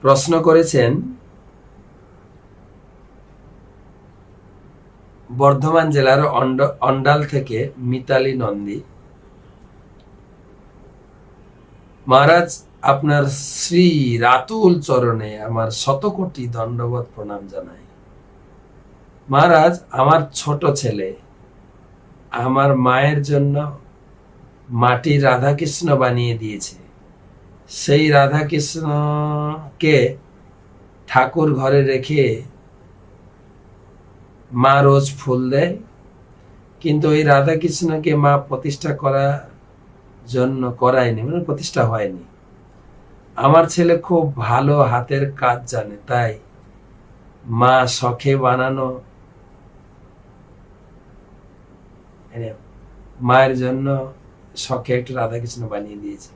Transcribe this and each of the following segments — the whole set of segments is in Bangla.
প্রশ্ন করেছেন, বর্ধমান জেলার অন্ড- অন্ডাল থেকে মিতালি নন্দী। মহারাজ, আপনার শ্রী রাতুল চরণে আমার শতকোটি দণ্ডবত প্রণাম জানাই। মহারাজ, আমার ছোট ছেলে, আমার মায়ের জন্য মাটির রাধাকৃষ্ণ বানিয়ে দিয়েছে। সেই রাধাকৃষ্ণকে ঠাকুর ঘরে রেখে মা রোজ ফুল দেয়। কিন্তু ওই রাধাকৃষ্ণকে মা প্রতিষ্ঠা করার জন্য করায়নি মানে প্রতিষ্ঠা হয়নি। আমার ছেলে খুব ভালো হাতের কাজ জানে, তাই মা শখে বানানো মায়ের জন্য শখে একটু রাধাকৃষ্ণ বানিয়ে দিয়েছে।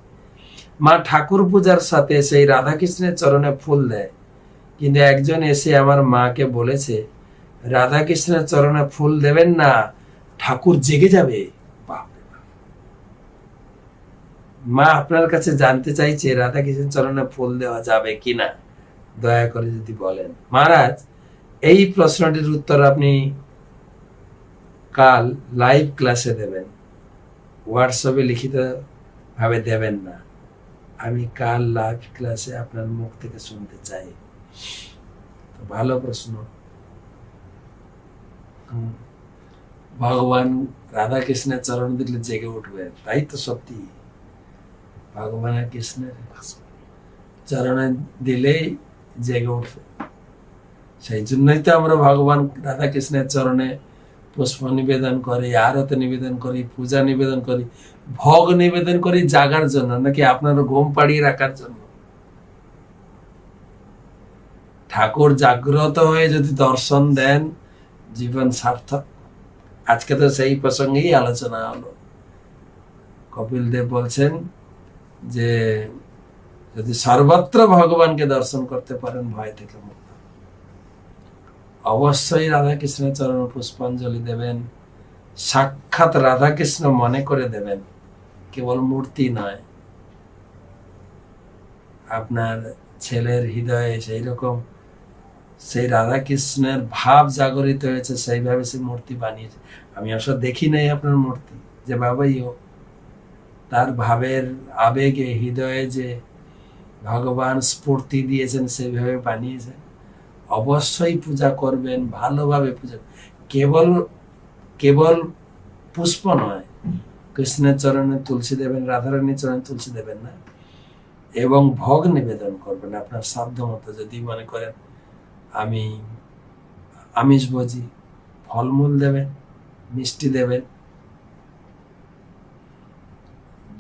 মা ঠাকুর পূজার সাথে সেই রাধাকৃষ্ণের চরণে ফুল দেয়। কিন্তু একজন এসে আমার মাকে বলেছে, রাধাকৃষ্ণের চরণে ফুল দেবেন না, ঠাকুর জেগে যাবে। মা আপনার কাছে জানতে চাইছে রাধাকৃষ্ণের চরণে ফুল দেওয়া যাবে কিনা, দয়া করে যদি বলেন। মহারাজ, এই প্রশ্নটির উত্তর আপনি কাল লাইভ ক্লাসে দেবেন। হোয়াটসঅ্যাপে লিখিত ভাবে দেবেন না। আমি কাল লাইভ ক্লাসে আপনার মুখ থেকে শুনতে চাই। ভালো প্রশ্ন। ভগবান রাধা কৃষ্ণের চরণ দিলে জেগে উঠবে, তাই তো সত্যি। ভগবানের কৃষ্ণের চরণে দিলেই জেগে উঠবে। সেই জন্যই তো আমরা ভগবান রাধা কৃষ্ণের চরণে পুষ্প নিবেদন করি, আরতি নিবেদন করি, পূজা নিবেদন করি, ভোগ নিবেদন করি জাগার জন্য, নাকি আপনার ঘুম পাড়িয়ে রাখার জন্য? ঠাকুর জাগ্রত হয়ে যদি দর্শন দেন, জীবন সার্থক। আজকে তো সেই প্রসঙ্গেই আলোচনা হলো। কপিল দেব বলছেন যে, যদি সর্বত্র ভগবানকে দর্শন করতে পারেন, ভয় থেকে মুক্ত। অবশ্যই রাধাকৃষ্ণের চরণ পুষ্পাঞ্জলি দেবেন। সাক্ষাৎ রাধাকৃষ্ণ মনে করে দেবেন, কেবল মূর্তি নয়। আপনার ছেলের হৃদয়ে সেই রকম সেই রাধাকৃষ্ণের ভাব জাগরিত হয়েছে, সেইভাবে সে মূর্তি বানিয়েছে। আমি আসলে দেখি নাই আপনার মূর্তি, যে বাবাই ও তার ভাবের আবেগে, হৃদয়ে যে ভগবান স্ফূর্তি দিয়েছেন, সেইভাবে বানিয়েছেন। অবশ্যই পূজা করবেন, ভালোভাবে পূজা, কেবল কেবল পুষ্প নয়, কৃষ্ণের চরণে তুলসী দেবেন, রাধারানীর চরণে তুলসী দেবেন না, এবং ভোগ নিবেদন করবেন আপনার সাধ্য মতো। যদি মনে করেন আমি আমিষ ভোজি, ফলমূল দেবেন, মিষ্টি দেবেন,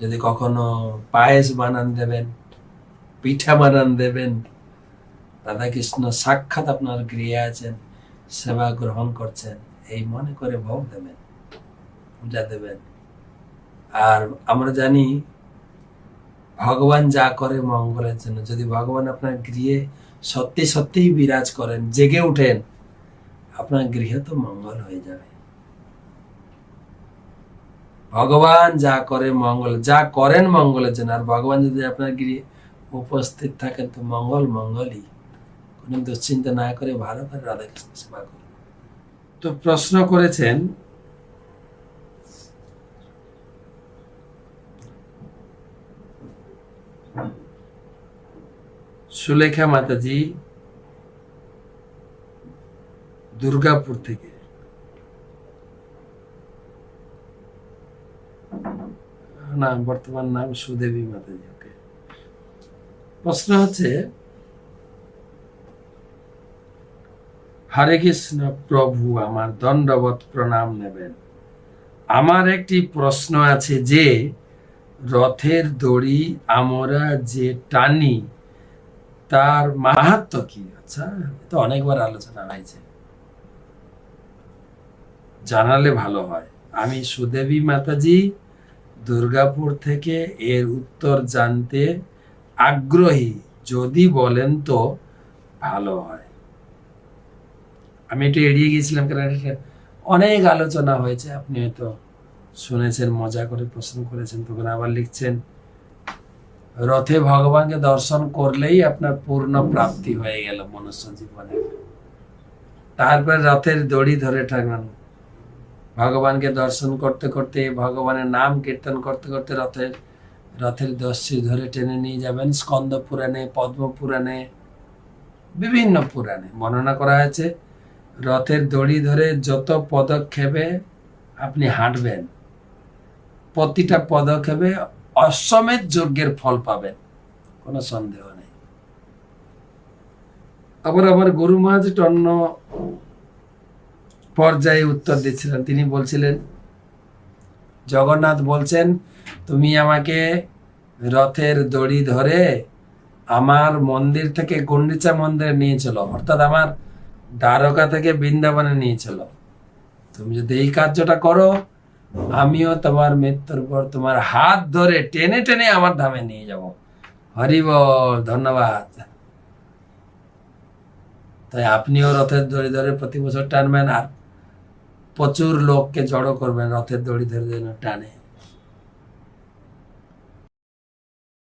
যদি কখনো পায়েস বানান দেবেন, পিঠা বানান দেবেন রাধাকৃষ্ণ সাক্ষাৎ আপনার গৃহে আছেন, সেবা গ্রহণ করছেন, এই মনে করে ভোগ দেবেন, পূজা দেবেন। আর আমরা জানি ভগবান যা করে মঙ্গলের জন্য। যদি ভগবান আপনার গৃহে সত্যি সত্যিই বিরাজ করেন, জেগে উঠেন আপনার গৃহে তো মঙ্গল হয়ে যাবে। ভগবান যা করে মঙ্গল, যা করেন মঙ্গলের জন্য। আর ভগবান যদি আপনার গৃহে উপস্থিত থাকেন, তো মঙ্গল মঙ্গলই। কোনো দুশ্চিন্তা না করে ভালো করে রাধাকৃষ্ণ সেবা করুন। তো প্রশ্ন করেছেন, সুলেখা মাতাজি, দুর্গাপুর থেকে। না, বর্তমান নাম সুদেবী মাতাজি, ওকে। প্রশ্ন হচ্ছে হরে কৃষ্ণ প্রভু, আমার দণ্ডবত প্রণাম নেবেন। আমার একটি প্রশ্ন আছে যে, রথের দড়ি আমরা যে টানি, তার মাহাত্ম কি? আচ্ছা তো অনেকবার আলোচনা হয়েছে। জানালে ভালো হয়। আমি সুদেবী মাতাজি, দুর্গাপুর থেকে এর উত্তর জানতে আগ্রহী। যদি বলেন তো, ভালো হয়। আমি একটু এড়িয়ে গিয়েছিলাম কারণ অনেক আলোচনা হয়েছে। আপনি হয়তো শুনেছেন, মজা করে প্রশ্ন করেছেন, তখন আবার লিখছেন, রথে ভগবানকে দর্শন করলেই আপনার পূর্ণ প্রাপ্তি হয়ে গেল মনুষ্য জীবনে। তারপর রথের দড়ি ধরে থাকবেন ভগবানকে দর্শন করতে করতে, ভগবানের নাম কীর্তন করতে করতে রথের রথের দস্যি ধরে টেনে নিয়ে যাবেন। স্কন্দ পুরাণে, পদ্ম পুরাণে, বিভিন্ন পুরাণে। বর্ণনা করা হয়েছে রথের দড়ি ধরে যত পদক্ষেপে আপনি হাঁটবেন, প্রতিটা পদক্ষেপে অশ্বমেধ যজ্ঞের ফল পাবেন, কোনো সন্দেহ নেই। আবার আমার গুরু একটা অন্য পর্যায়ে উত্তর দিচ্ছিলেন। তিনি বলছিলেন, জগন্নাথ বলছেন, তুমি আমাকে রথের দড়ি ধরে আমার মন্দির থেকে গন্ডিচা মন্দিরে নিয়ে চলো। অর্থাৎ আমার দ্বারকা থেকে বৃন্দাবনে নিয়ে চলো। তুমি যদি এই কার্যটা করো, আমিও তোমার মৃত্যুর পর তোমার হাত ধরে টেনে টেনে আমার ধামে নিয়ে যাব। হরি বল, ধন্যবাদ। তাই আপনিও রথের দড়ি ধরে প্রতি বছর টানবেন আর প্রচুর লোককে জড়ো করবেন রথের দড়ি ধরে যেন টানে।